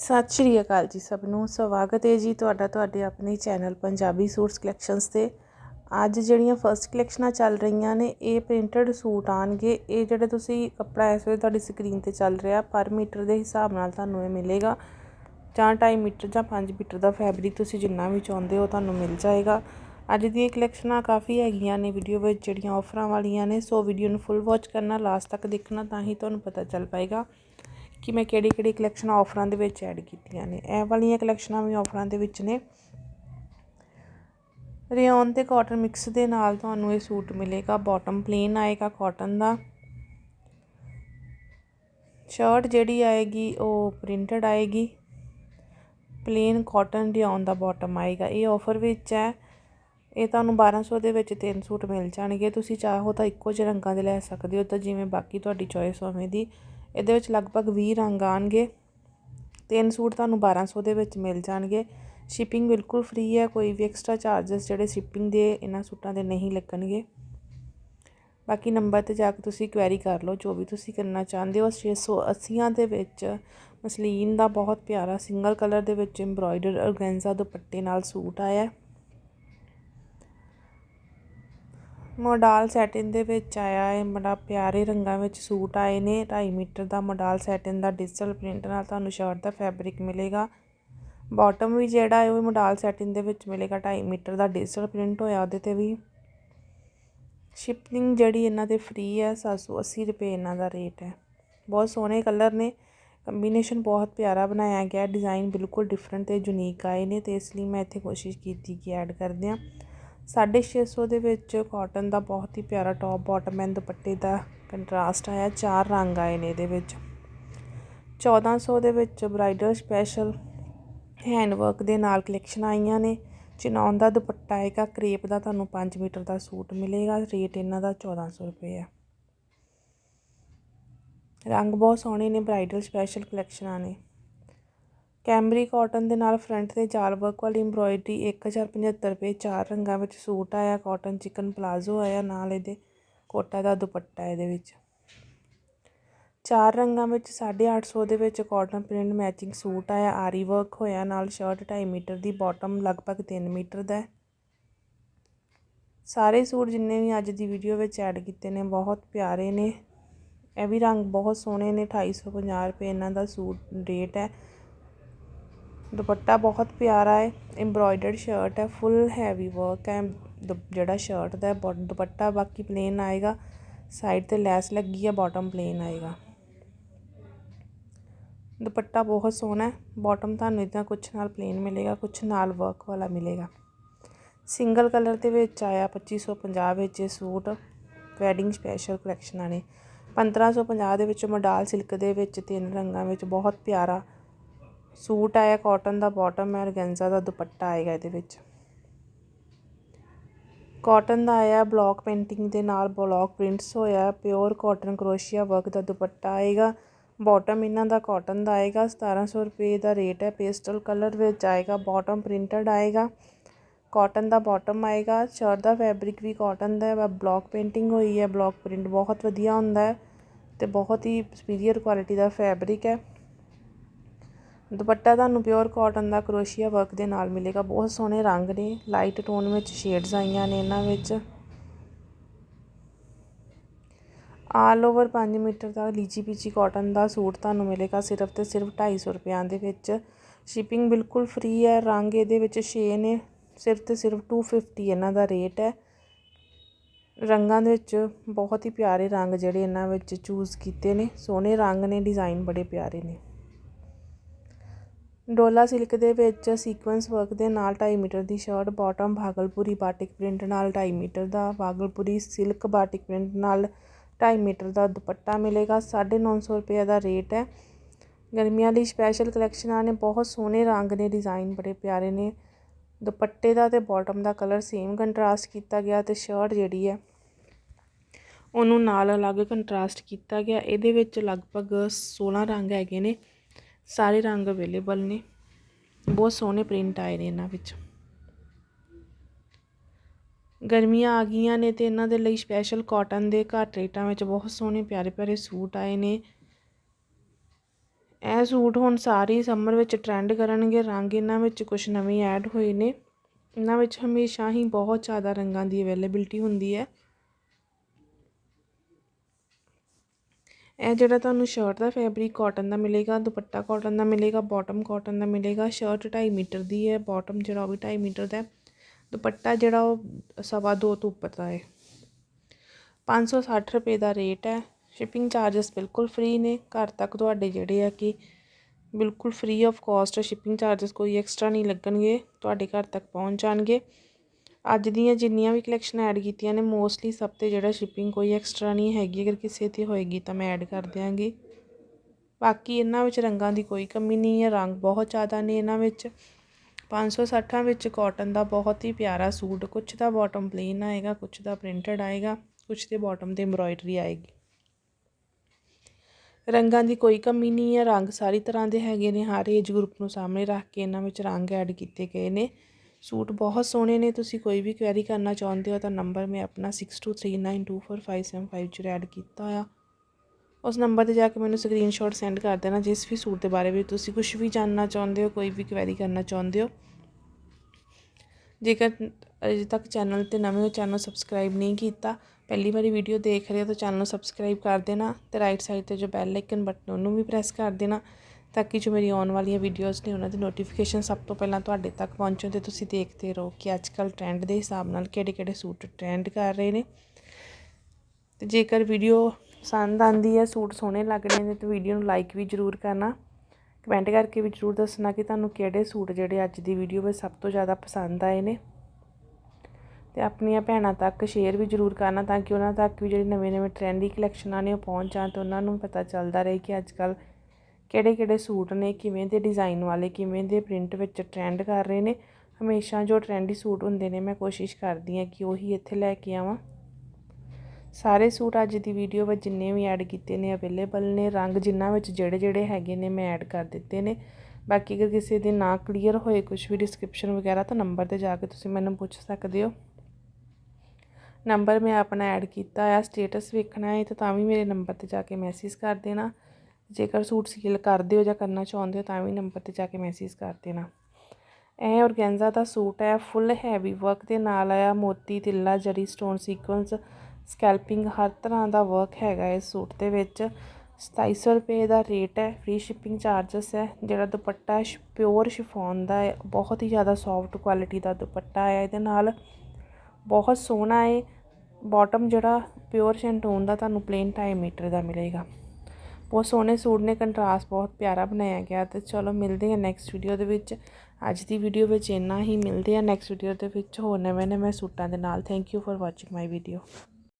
ਸਤਿ ਸ਼੍ਰੀ ਅਕਾਲ ਜੀ ਸਭ ਨੂੰ, ਸਵਾਗਤ ਹੈ ਜੀ ਤੁਹਾਡਾ ਤੁਹਾਡੇ ਆਪਣੇ ਚੈਨਲ ਪੰਜਾਬੀ ਸੂਟਸ ਕਲੈਕਸ਼ਨਸ ਤੇ। ਅੱਜ ਜਿਹੜੀਆਂ ਫਰਸਟ ਕਲੈਕਸ਼ਨਾਂ ਚੱਲ ਰਹੀਆਂ ਨੇ, ਇਹ ਪ੍ਰਿੰਟਡ ਸੂਟ ਆਣਗੇ ਇਹ ਜਿਹੜੇ ਤੁਸੀਂ ਕੱਪੜਾ ਇਸ ਵੇਲੇ ਤੁਹਾਡੀ ਸਕਰੀਨ ਤੇ ਚੱਲ ਰਿਹਾ, ਪਰ ਮੀਟਰ ਦੇ ਹਿਸਾਬ ਨਾਲ ਤੁਹਾਨੂੰ ਇਹ ਮਿਲੇਗਾ। ਜਾਂ 2.5 ਮੀਟਰ ਜਾਂ 5 ਮੀਟਰ ਦਾ ਫੈਬਰਿਕ ਤੁਸੀਂ ਜਿੰਨਾ ਵੀ ਚਾਹੁੰਦੇ ਹੋ ਤੁਹਾਨੂੰ ਮਿਲ ਜਾਏਗਾ। ਅੱਜ ਦੀਆਂ ਕਲੈਕਸ਼ਨਾਂ ਕਾਫੀ ਹੈਗੀਆਂ ਨੇ ਵੀਡੀਓ ਵਿੱਚ, ਜਿਹੜੀਆਂ ਆਫਰਾਂ ਵਾਲੀਆਂ ਨੇ, ਸੋ ਵੀਡੀਓ ਨੂੰ ਫੁੱਲ ਵਾਚ ਕਰਨਾ ਲਾਸਟ ਤੱਕ ਦੇਖਣਾ, ਤਾਂ ਹੀ ਤੁਹਾਨੂੰ ਪਤਾ ਚੱਲ ਪਾਏਗਾ। ਕਿ ਮੈਂ ਕਿਹੜੀ ਕਿਹੜੀ ਕਲੈਕਸ਼ਨਾਂ ਆਫਰਾਂ ਦੇ ਵਿੱਚ ਐਡ ਕੀਤੀਆਂ ਨੇ। ਇਹ ਵਾਲੀਆਂ ਕਲੈਕਸ਼ਨਾਂ ਵੀ ਆਫਰਾਂ ਦੇ ਵਿੱਚ ਨੇ। ਰਿਓਨ ਤੇ ਕਾਟਨ ਮਿਕਸ ਦੇ ਨਾਲ ਤੁਹਾਨੂੰ ਇਹ ਸੂਟ ਮਿਲੇਗਾ। ਬਾਟਮ ਪਲੇਨ ਆਏਗਾ ਕਾਟਨ ਦਾ। ਸ਼ਰਟ ਜਿਹੜੀ ਆਏਗੀ, ਉਹ ਪ੍ਰਿੰਟਡ ਆਏਗੀ। ਪਲੇਨ ਕਾਟਨ ਰਿਓਨ ਦਾ ਬਾਟਮ ਆਏਗਾ। ਇਹ ਆਫਰ ਵਿੱਚ ਹੈ। ਇਹ ਤੁਹਾਨੂੰ 1200 ਦੇ ਵਿੱਚ ਤਿੰਨ ਸੂਟ ਮਿਲ ਜਾਣਗੇ। ਤੁਸੀਂ ਚਾਹੋ ਤਾਂ ਇੱਕੋ ਜਿਹੇ ਰੰਗਾਂ ਦੇ ਲੈ ਸਕਦੇ ਹੋ। ਤਾਂ ਜਿਵੇਂ ਬਾਕੀ ਤੁਹਾਡੀ ਚੋਇਸ ਹੋਵੇ ਦੀ ਇਹਦੇ ਵਿੱਚ ਲਗਭਗ 20 ਰੰਗ ਆਣਗੇ ਤਿੰਨ ਸੂਟ ਤੁਹਾਨੂੰ 1200 ਦੇ ਵਿੱਚ ਮਿਲ ਜਾਣਗੇ। ਸ਼ਿਪਿੰਗ ਬਿਲਕੁਲ ਫ੍ਰੀ ਹੈ, ਕੋਈ ਵੀ ਐਕਸਟਰਾ ਚਾਰजेस ਜਿਹੜੇ ਸ਼ਿਪਿੰਗ ਦੇ ਇਹਨਾਂ ਸੂਟਾਂ ਦੇ ਨਹੀਂ ਲੱਗਣਗੇ। ਬਾਕੀ ਨੰਬਰ ਤੇ ਜਾ ਕੇ ਤੁਸੀਂ ਕੁਐਰੀ ਕਰ ਲਓ, ਜੋ ਵੀ ਤੁਸੀਂ ਕਰਨਾ ਚਾਹੁੰਦੇ ਹੋ। 680 ਦੇ ਵਿੱਚ ਮਸਲੀਨ ਦਾ ਬਹੁਤ ਪਿਆਰਾ ਸਿੰਗਲ ਕਲਰ ਦੇ ਵਿੱਚ ਐਮਬ੍ਰੋਇਡਰ ਔਰਗੈਂਜ਼ਾ ਦੁਪੱਟੇ ਨਾਲ ਸੂਟ ਆਇਆ। ਮੋਡਾਲ ਸੈਟਿਨ ਦੇ ਵਿੱਚ ਆਇਆ ਹੈ ਬੜਾ ਪਿਆਰੇ ਰੰਗਾਂ ਵਿੱਚ ਸੂਟ ਆਏ ਨੇ। 2.5 ਮੀਟਰ ਦਾ ਮੋਡਾਲ ਸੈਟਿਨ ਦਾ ਡਿਜੀਟਲ ਪ੍ਰਿੰਟ ਨਾਲ ਤੁਹਾਨੂੰ ਸ਼ਰਟ ਦਾ ਫੈਬਰਿਕ ਮਿਲੇਗਾ। ਬਾਟਮ ਵੀ ਜਿਹੜਾ ਹੈ, ਉਹ ਮੋਡਾਲ ਸੈਟਿਨ ਦੇ ਵਿੱਚ ਮਿਲੇਗਾ। 2.5 ਮੀਟਰ ਦਾ ਡਿਜੀਟਲ ਪ੍ਰਿੰਟ ਹੋਇਆ ਉਹਦੇ ਤੇ ਵੀ। ਸ਼ਿਪਿੰਗ ਜਿਹੜੀ ਇਹਨਾਂ ਦੇ ਫ੍ਰੀ ਹੈ 780 ਰੁਪਏ ਇਹਨਾਂ ਦਾ ਰੇਟ ਹੈ। ਬਹੁਤ ਸੋਹਣੇ ਕਲਰ ਨੇ। ਕੰਬੀਨੇਸ਼ਨ ਬਹੁਤ ਪਿਆਰਾ ਬਣਾਇਆ ਗਿਆ। ਡਿਜ਼ਾਈਨ ਬਿਲਕੁਲ ਡਿਫਰੈਂਟ ਤੇ ਯੂਨੀਕ ਆਏ ਨੇ ਤੇ ਇਸ ਲਈ ਮੈਂ ਇੱਥੇ ਕੋਸ਼ਿਸ਼ ਕੀਤੀ ਕਿ ਐਡ ਕਰਦੇ ਹਾਂ। 650 ਦੇ ਵਿੱਚ ਕਾਟਨ ਦਾ ਬਹੁਤ ਹੀ ਪਿਆਰਾ ਟੌਪ ਬਾਟਮ ਐਂਡ ਦੁਪੱਟੇ ਦਾ ਕੰਟਰਾਸਟ ਆਇਆ, ਚਾਰ ਰੰਗ ਆਏ ਨੇ ਇਹਦੇ ਵਿੱਚ। 1400 ਦੇ ਵਿੱਚ ਬ੍ਰਾਈਡਲ ਸਪੈਸ਼ਲ ਹੈਂਡ ਵਰਕ ਦੇ ਨਾਲ ਕਲੈਕਸ਼ਨ ਆਈਆਂ ਨੇ। ਚਿਨੌਨ ਦਾ ਦੁਪੱਟਾ ਆਏਗਾ ਕ੍ਰੇਪ ਦਾ ਤੁਹਾਨੂੰ 5 ਮੀਟਰ ਦਾ ਸੂਟ ਮਿਲੇਗਾ ਰੇਟ ਇਹਨਾਂ ਦਾ 1400 ਰੁਪਏ ਹੈ ਰੰਗ ਬਹੁਤ ਸੋਹਣੇ ਨੇ ਬ੍ਰਾਈਡਲ ਸਪੈਸ਼ਲ ਕਲੈਕਸ਼ਨਾਂ ਨੇ। ਕੈਮਰੀ ਕਾਟਨ ਦੇ ਨਾਲ ਫਰੰਟ ਤੇ ਜਾਲ ਵਰਕ ਵਾਲੀ ਐਮਬ੍ਰੋਇਡਰੀ 1075 ਰੁਪਏ, ਚਾਰ ਰੰਗਾਂ ਵਿੱਚ ਸੂਟ ਆਇਆ ਕਾਟਨ ਚਿਕਨ ਪਲਾਜ਼ੋ ਆਇਆ, ਨਾਲ ਇਹਦੇ ਕੋਟਾ ਦਾ ਦੁਪੱਟਾ ਇਹਦੇ ਵਿੱਚ। ਚਾਰ ਰੰਗਾਂ ਵਿੱਚ 850 ਦੇ ਵਿੱਚ ਕਾਟਨ ਪ੍ਰਿੰਟ ਮੈਚਿੰਗ ਸੂਟ ਆਇਆ, ਆਰੀ ਵਰਕ ਹੋਇਆ, ਨਾਲ ਸ਼ਰਟ 2.5 ਮੀਟਰ ਦੀ ਬਾਟਮ ਲਗਭਗ 3 ਮੀਟਰ ਦਾ ਸਾਰੇ ਸੂਟ ਜਿੰਨੇ ਵੀ ਅੱਜ ਦੀ ਵੀਡੀਓ ਵਿੱਚ ਐਡ ਕੀਤੇ ਨੇ, ਬਹੁਤ ਪਿਆਰੇ ਨੇ। ਇਹ ਵੀ ਰੰਗ ਬਹੁਤ ਸੋਹਣੇ ਨੇ 250 ਰੁਪਏ ਇਹਨਾਂ ਦਾ ਸੂਟ ਰੇਟ ਹੈ। ਦੁਪੱਟਾ ਬਹੁਤ ਪਿਆਰਾ ਹੈ ਐਮਬ੍ਰੋਇਡਰਡ ਸ਼ਰਟ ਹੈ ਫੁੱਲ ਹੈਵੀ ਵਰਕ ਹੈ ਜਿਹੜਾ ਸ਼ਰਟ ਦਾ ਬੋ, ਦੁਪੱਟਾ ਬਾਕੀ ਪਲੇਨ ਆਏਗਾ ਸਾਈਡ ਤੇ ਲੈਸ ਲੱਗੀ ਹੈ ਬਾਟਮ ਪਲੇਨ ਆਏਗਾ। ਦੁਪੱਟਾ ਬਹੁਤ ਸੋਹਣਾ ਹੈ ਬਾਟਮ ਤੁਹਾਨੂੰ ਇਦਾਂ ਕੁਛ ਨਾਲ ਪਲੇਨ ਮਿਲੇਗਾ, ਕੁਛ ਨਾਲ ਵਰਕ ਵਾਲਾ ਮਿਲੇਗਾ। ਸਿੰਗਲ ਕਲਰ ਦੇ ਵਿੱਚ ਆਇਆ 2550 ਵਿੱਚ ਇਹ ਸੂਟ ਵੈਡਿੰਗ ਸਪੈਸ਼ਲ ਕਲੈਕਸ਼ਨਾਂ ਨੇ 1550 ਦੇ ਵਿੱਚ ਮਡਾਲ ਸਿਲਕ ਦੇ ਵਿੱਚ ਤਿੰਨ ਰੰਗਾਂ ਵਿੱਚ ਬਹੁਤ ਪਿਆਰਾ ਸੂਟ ਆਇਆ ਕਾਟਨ ਦਾ ਬਾਟਮ ਹੈ ਔਰਗੈਂਜ਼ਾ ਦਾ ਦੁਪੱਟਾ ਆਏਗਾ ਇਹਦੇ ਵਿੱਚ। ਕਾਟਨ ਦਾ ਆਇਆ ਬਲੌਕ ਪੇਂਟਿੰਗ ਦੇ ਨਾਲ ਬਲੌਕ ਪ੍ਰਿੰਟਸ ਹੋਇਆ ਪਿਓਰ ਕਾਟਨ ਕਰੋਸ਼ੀਆ ਵਰਕ ਦਾ ਦੁਪੱਟਾ ਆਏਗਾ। ਬਾਟਮ ਇਹਨਾਂ ਦਾ ਕਾਟਨ ਦਾ ਆਏਗਾ 1700 ਰੁਪਏ ਦਾ ਰੇਟ ਹੈ ਪੇਸਟਲ ਕਲਰ ਵਿੱਚ ਆਏਗਾ ਬਾਟਮ ਪ੍ਰਿੰਟਡ ਆਏਗਾ। ਕਾਟਨ ਦਾ ਬਾਟਮ ਆਏਗਾ ਸ਼ਰਟ ਦਾ ਫੈਬਰਿਕ ਵੀ ਕਾਟਨ ਦਾ ਹੈ ਬਲੌਕ ਪੇਂਟਿੰਗ ਹੋਈ ਹੈ ਬਲੌਕ ਪ੍ਰਿੰਟ ਬਹੁਤ ਵਧੀਆ ਹੁੰਦਾ ਹੈ ਤੇ ਬਹੁਤ ਹੀ ਸੁਪੀਰੀਅਰ ਕੁਆਲਿਟੀ ਦਾ ਫੈਬਰਿਕ ਹੈ। ਦੁਪੱਟਾ ਤੁਹਾਨੂੰ ਪਿਓਰ ਕਾਟਨ ਦਾ ਕਰੋਸ਼ੀਆ ਵਰਕ ਦੇ ਨਾਲ ਮਿਲੇਗਾ। ਬਹੁਤ ਸੋਹਣੇ ਰੰਗ ਨੇ ਲਾਈਟ ਟੋਨ ਵਿੱਚ ਸ਼ੇਡਸ ਆਈਆਂ ਨੇ ਇਹਨਾਂ ਵਿੱਚ। ਆਲ ਓਵਰ 5 ਮੀਟਰ ਦਾ ਲੀਚੀ ਪੀਚੀ ਕਾਟਨ ਦਾ ਸੂਟ ਤੁਹਾਨੂੰ ਮਿਲੇਗਾ ਸਿਰਫ ਤੇ ਸਿਰਫ 250 ਰੁਪਿਆਂ ਦੇ ਵਿੱਚ। ਸ਼ਿਪਿੰਗ ਬਿਲਕੁਲ ਫ੍ਰੀ ਹੈ, ਰੰਗ ਇਹਦੇ ਵਿੱਚ 6 ਨੇ, ਸਿਰਫ ਤੇ ਸਿਰਫ 250 ਇਹਨਾਂ ਦਾ ਰੇਟ ਹੈ। ਰੰਗਾਂ ਦੇ ਵਿੱਚ ਬਹੁਤ ਹੀ ਪਿਆਰੇ ਰੰਗ ਜਿਹੜੇ ਇਹਨਾਂ ਵਿੱਚ ਚੂਜ਼ ਕੀਤੇ ਨੇ। ਸੋਹਣੇ ਰੰਗ ਨੇ ਡਿਜ਼ਾਈਨ ਬੜੇ ਪਿਆਰੇ ਨੇ। ਡੋਲਾ ਸਿਲਕ ਦੇ ਵਿੱਚ ਸੀਕੁਐਂਸ ਵਰਕ ਦੇ ਨਾਲ 2.5 ਮੀਟਰ ਦੀ shirt, bottom Bhagalpuri batik print ਨਾਲ 2.5 ਮੀਟਰ ਦਾ, ਭਾਗਲਪੁਰੀ ਸਿਲਕ ਬਾਟਿਕ ਪ੍ਰਿੰਟ ਨਾਲ 2.5 ਮੀਟਰ ਦਾ ਦੁਪੱਟਾ ਮਿਲੇਗਾ। 950 ਰੁਪਏ ਦਾ ਰੇਟ ਹੈ। ਗਰਮੀਆਂ ਲਈ ਸਪੈਸ਼ਲ ਕਲੈਕਸ਼ਨਾਂ ਨੇ ਬਹੁਤ ਸੋਹਣੇ ਰੰਗ ਨੇ, ਡਿਜ਼ਾਈਨ ਬੜੇ ਪਿਆਰੇ ਨੇ। ਦੁਪੱਟੇ ਦਾ ਤੇ ਬਾਟਮ ਦਾ ਕਲਰ ਸੇਮ ਕੰਟਰਾਸਟ ਕੀਤਾ ਗਿਆ ਤੇ ਸ਼ਰਟ ਜਿਹੜੀ ਹੈ, ਉਹਨੂੰ ਨਾਲ ਅਲੱਗ ਕੰਟਰਾਸਟ ਕੀਤਾ ਗਿਆ। ਇਹਦੇ ਵਿੱਚ ਲਗਭਗ 16 ਰੰਗ ਹੈਗੇ ਨੇ। ਸਾਰੇ ਰੰਗ ਅਵੇਲੇਬਲ ਨੇ। ਬਹੁਤ ਸੋਹਣੇ ਪ੍ਰਿੰਟ ਆਏ ਨੇ ਇਹਨਾਂ ਵਿੱਚ। ਗਰਮੀਆਂ ਆ ਗਈਆਂ ਨੇ ਤੇ ਇਹਨਾਂ ਦੇ ਲਈ ਸਪੈਸ਼ਲ ਕਾਟਨ ਦੇ ਘੱਟ ਰੇਟਾਂ ਵਿੱਚ ਬਹੁਤ ਸੋਹਣੇ ਪਿਆਰੇ ਪਿਆਰੇ ਸੂਟ ਆਏ ਨੇ। ਇਹ ਸੂਟ ਹੁਣ ਸਾਰੀ ਸਮਰ ਵਿੱਚ ਟ੍ਰੈਂਡ ਕਰਨਗੇ। ਰੰਗ ਇਹਨਾਂ ਵਿੱਚ ਕੁਝ ਨਵੇਂ ਐਡ ਹੋਏ ਨੇ। ਇਹਨਾਂ ਵਿੱਚ ਹਮੇਸ਼ਾ ਹੀ ਬਹੁਤ ਜ਼ਿਆਦਾ ਰੰਗਾਂ ਦੀ ਅਵੇਲੇਬਿਲਟੀ ਹੁੰਦੀ ਹੈ। ਇਹ ਜਿਹੜਾ ਤੁਹਾਨੂੰ ਸ਼ਰਟ ਦਾ ਫੈਬਰਿਕ ਕਾਟਨ ਦਾ ਮਿਲੇਗਾ, ਦੁਪੱਟਾ ਕਾਟਨ ਦਾ ਮਿਲੇਗਾ ਬਾਟਮ ਕਾਟਨ ਦਾ ਮਿਲੇਗਾ ਸ਼ਰਟ 2.5 ਮੀਟਰ ਦੀ ਹੈ ਬਾਟਮ ਜਿਹੜਾ ਉਹ ਵੀ 2.5 ਮੀਟਰ ਦਾ ਦੁਪੱਟਾ ਜਿਹੜਾ ਉਹ ਸਵਾ 2 ਤੋਂ ਉੱਪਰ ਦਾ ਹੈ। 560 ਰੁਪਏ ਦਾ ਰੇਟ ਹੈ ਸ਼ਿਪਿੰਗ ਚਾਰजेस ਬਿਲਕੁਲ ਫ੍ਰੀ ਨੇ, ਘਰ ਤੱਕ ਤੁਹਾਡੇ ਜਿਹੜੇ ਆ ਕਿ ਬਿਲਕੁਲ free of cost shipping charges ਕੋਈ ਐਕਸਟਰਾ ਨਹੀਂ ਲੱਗਣਗੇ, ਤੁਹਾਡੇ ਘਰ ਤੱਕ ਪਹੁੰਚ ਜਾਣਗੇ। ਅੱਜ ਦੀਆਂ ਜਿੰਨੀਆਂ ਵੀ ਕਲੈਕਸ਼ਨ ਐਡ ਕੀਤੀਆਂ ਨੇ ਮੋਸਟਲੀ ਸਭ ਤੇ ਜਿਹੜਾ ਸ਼ਿਪਿੰਗ ਕੋਈ ਐਕਸਟਰਾ ਨਹੀਂ ਹੈਗੀ, ਅਗਰ ਕਿਸੇ ਤੇ ਹੋਏਗੀ ਤਾਂ ਮੈਂ ਐਡ ਕਰ ਦਿਆਂਗੀ। ਬਾਕੀ ਇਹਨਾਂ ਵਿੱਚ ਰੰਗਾਂ ਦੀ ਕੋਈ ਕਮੀ ਨਹੀਂ ਹੈ, ਰੰਗ ਬਹੁਤ ਜ਼ਿਆਦਾ ਨੇ ਇਹਨਾਂ ਵਿੱਚ। 560 ਵਿੱਚ ਕਾਟਨ ਦਾ ਬਹੁਤ ਹੀ ਪਿਆਰਾ ਸੂਟ ਕੁਝ ਦਾ ਬਾਟਮ ਪਲੇਨ ਆਏਗਾ ਕੁਝ ਦਾ ਪ੍ਰਿੰਟਡ ਆਏਗਾ ਕੁਝ ਦੇ ਬਾਟਮ ਤੇ ਐਮਬ੍ਰੋਇਡਰੀ ਆਏਗੀ। ਰੰਗਾਂ ਦੀ ਕੋਈ ਕਮੀ ਨਹੀਂ ਹੈ, ਰੰਗ ਸਾਰੀ ਤਰ੍ਹਾਂ ਦੇ ਹੈਗੇ ਨੇ, ਹਰ ਏਜ ਗਰੁੱਪ ਨੂੰ ਸਾਹਮਣੇ ਰੱਖ ਕੇ ਇਹਨਾਂ ਵਿੱਚ ਰੰਗ ਐਡ ਕੀਤੇ ਗਏ ਨੇ। ਸੂਟ ਬਹੁਤ ਸੋਹਣੇ ਨੇ, ਤੁਸੀਂ ਕੋਈ ਵੀ ਕੁਐਰੀ ਕਰਨਾ ਚਾਹੁੰਦੇ ਹੋ ਤਾਂ ਨੰਬਰ ਮੈਂ ਆਪਣਾ 6239245750 ਐਡ ਕੀਤਾ ਹੋਇਆ। ਉਸ ਨੰਬਰ ਤੇ ਜਾ ਕੇ ਮੈਨੂੰ ਸਕਰੀਨਸ਼ਾਟ ਸੈਂਡ ਕਰ ਦੇਣਾ, ਜਿਸ ਵੀ ਸੂਟ ਦੇ ਬਾਰੇ ਵਿੱਚ ਤੁਸੀਂ ਕੁਝ ਵੀ ਜਾਣਨਾ ਚਾਹੁੰਦੇ ਹੋ, ਕੋਈ ਵੀ ਕੁਐਰੀ ਕਰਨਾ ਚਾਹੁੰਦੇ ਹੋ। ਜੇਕਰ ਅਜੇ ਤੱਕ ਚੈਨਲ ਤੇ ਨਵੇਂ ਹੋ ਚੈਨਲ ਸਬਸਕ੍ਰਾਈਬ ਨਹੀਂ ਕੀਤਾ, ਪਹਿਲੀ ਵਾਰੀ ਵੀਡੀਓ ਦੇਖ ਰਹੇ ਹੋ ਤਾਂ ਚੈਨਲ ਨੂੰ ਸਬਸਕ੍ਰਾਈਬ ਕਰ ਦੇਣਾ ਤੇ ਰਾਈਟ ਸਾਈਡ ਤੇ ਜੋ ਬੈਲ ਆਈਕਨ ਬਟਨ ਉਹਨੂੰ ਵੀ ਪ੍ਰੈਸ ਕਰ ਦੇਣਾ। ਤਾਂ ਕਿ ਜੋ ਮੇਰੀ ਆਉਣ ਵਾਲੀਆਂ ਵੀਡੀਓਜ਼ ਨੇ ਉਹਨਾਂ ਦੀ ਨੋਟੀਫਿਕੇਸ਼ਨ ਸਭ ਤੋਂ ਪਹਿਲਾਂ ਤੁਹਾਡੇ ਤੱਕ ਪਹੁੰਚਣ ਤੇ ਤੁਸੀਂ ਦੇਖਦੇ ਰਹੋ ਕਿ ਅੱਜ ਅੱਜਕੱਲ ਟ੍ਰੈਂਡ ਦੇ ਹਿਸਾਬ ਨਾਲ ਕਿਹੜੇ-ਕਿਹੜੇ ਸੂਟ ਟ੍ਰੈਂਡ ਕਰ ਰਹੇ ਨੇ। ਤੇ ਜੇਕਰ ਵੀਡੀਓ ਪਸੰਦ ਆਂਦੀ ਹੈ, ਸੂਟ ਸੋਹਣੇ ਲੱਗ ਰਹੇ ਨੇ, ਤਾਂ ਵੀਡੀਓ ਨੂੰ ਲਾਈਕ ਵੀ ਜ਼ਰੂਰ ਕਰਨਾ। ਕਮੈਂਟ ਕਰਕੇ ਵੀ ਜ਼ਰੂਰ ਦੱਸਣਾ ਕਿ ਤੁਹਾਨੂੰ ਕਿਹੜੇ ਸੂਟ ਜਿਹੜੇ ਅੱਜ ਦੀ ਵੀਡੀਓ ਵਿੱਚ ਸਭ ਤੋਂ ਜ਼ਿਆਦਾ ਪਸੰਦ ਆਏ ਨੇ। ਤੇ ਆਪਣੀਆਂ ਭੈਣਾਂ ਤੱਕ ਸ਼ੇਅਰ ਵੀ ਜ਼ਰੂਰ ਕਰਨਾ ਤਾਂ ਕਿ ਉਹਨਾਂ ਤੱਕ ਵੀ ਜਿਹੜੇ ਨਵੇਂ-ਨਵੇਂ ਟ੍ਰੈਂਡੀ ਕਲੈਕਸ਼ਨਾਂ ਨੇ ਉਹ ਪਹੁੰਚ ਜਾਣ ਤੇ ਉਹਨਾਂ ਨੂੰ ਪਤਾ ਚੱਲਦਾ ਰਹੇ ਕਿ ਅੱਜ ਕੱਲ੍ਹ ਕਿਹੜੇ-ਕਿਹੜੇ ਸੂਟ ਨੇ, ਕਿਵੇਂ ਦੇ ਡਿਜ਼ਾਈਨ ਵਾਲੇ, ਕਿਵੇਂ ਦੇ ਪ੍ਰਿੰਟ ਵਿੱਚ ਟ੍ਰੈਂਡ ਕਰ ਰਹੇ ਨੇ। ਹਮੇਸ਼ਾ ਜੋ ਟ੍ਰੈਂਡੀ ਸੂਟ ਹੁੰਦੇ ਨੇ, ਮੈਂ ਕੋਸ਼ਿਸ਼ ਕਰਦੀ ਹਾਂ ਕਿ ਉਹੀ ਇੱਥੇ ਲੈ ਕੇ ਆਵਾਂ। ਸਾਰੇ ਸੂਟ ਅੱਜ ਦੀ ਵੀਡੀਓ ਵਿੱਚ ਜਿੰਨੇ ਵੀ ਐਡ ਕੀਤੇ ਨੇ ਅਵੇਲੇਬਲ ਨੇ, ਰੰਗ ਜਿਨ੍ਹਾਂ ਵਿੱਚ ਜਿਹੜੇ ਜਿਹੜੇ ਹੈਗੇ ਨੇ, ਮੈਂ ਐਡ ਕਰ ਦਿੱਤੇ ਨੇ। ਬਾਕੀ ਅਗਰ ਕਿਸੇ ਦੇ ਨਾ ਕਲੀਅਰ ਹੋਏ ਕੁਝ ਵੀ ਡਿਸਕ੍ਰਿਪਸ਼ਨ ਵਗੈਰਾ, ਤਾਂ ਨੰਬਰ ਤੇ ਜਾ ਕੇ ਤੁਸੀਂ ਮੈਨੂੰ ਪੁੱਛ ਸਕਦੇ ਹੋ। ਨੰਬਰ ਮੈਂ ਆਪਣਾ ਐਡ ਕੀਤਾ ਆ ਸਟੇਟਸ ਵੇਖਣਾ ਹੈ, ਤਾਂ ਤਾਂ ਵੀ ਮੇਰੇ ਨੰਬਰ ਤੇ ਜਾ ਕੇ ਮੈਸੇਜ ਕਰ ਦੇਣਾ। ਜੇਕਰ ਸੂਟ ਸੀਲ ਕਰਦੇ ਹੋ ਜਾਂ ਕਰਨਾ ਚਾਹੁੰਦੇ ਹੋ ਤਾਂ ਵੀ ਨੰਬਰ ਤੇ ਜਾ ਕੇ ਮੈਸੇਜ ਕਰ ਦੇਣਾ। ਇਹ ਔਰਗੈਂਜ਼ਾ ਦਾ ਸੂਟ ਹੈ ਫੁੱਲ ਹੈਵੀ ਵਰਕ ਦੇ ਨਾਲ ਆਇਆ, ਮੋਤੀ, ਤਿੱਲਾ ਜਰੀ ਸਟੋਨ ਸੀਕੁਐਂਸ ਸਕੈਲਪਿੰਗ ਹਰ ਤਰ੍ਹਾਂ ਦਾ ਵਰਕ ਹੈਗਾ ਇਸ ਸੂਟ ਦੇ ਵਿੱਚ। 2700 ਰੁਪਏ ਦਾ ਰੇਟ ਹੈ ਫ੍ਰੀ ਸ਼ਿਪਿੰਗ ਚਾਰजेस ਹੈ, ਜਿਹੜਾ ਦੁਪੱਟਾ ਹੈ ਪਿਓਰ ਸ਼ਿਫੋਨ ਦਾ ਹੈ, ਬਹੁਤ ਹੀ ਜ਼ਿਆਦਾ ਸੌਫਟ ਕੁਆਲਿਟੀ ਦਾ ਦੁਪੱਟਾ ਹੈ ਇਹਦੇ ਨਾਲ। ਬਹੁਤ ਸੋਹਣਾ ਹੈ ਬਾਟਮ ਜਿਹੜਾ ਪਿਓਰ ਸ਼ੈਂਟੂਨ ਦਾ ਤੁਹਾਨੂੰ ਪਲੇਨ 2.5 ਮੀਟਰ ਦਾ ਮਿਲੇਗਾ। ਬਹੁਤ ਸੋਹਣੇ ਸੂਟ ਨੇ, ਕੰਟਰਾਸਟ ਬਹੁਤ ਪਿਆਰਾ ਬਣਾਇਆ ਗਿਆ ਤੇ ਚਲੋ ਮਿਲਦੇ ਹਾਂ ਨੈਕਸਟ ਵੀਡੀਓ ਦੇ ਵਿੱਚ। ਅੱਜ ਦੀ ਵੀਡੀਓ ਵਿੱਚ ਇੰਨਾ ਹੀ, ਮਿਲਦੇ ਆ ਨੈਕਸਟ ਵੀਡੀਓ ਦੇ ਵਿੱਚ ਹੋਰ ਨਵੇਂ ਨਵੇਂ ਸੂਟਾਂ ਦੇ ਨਾਲ। Thank you for watching my video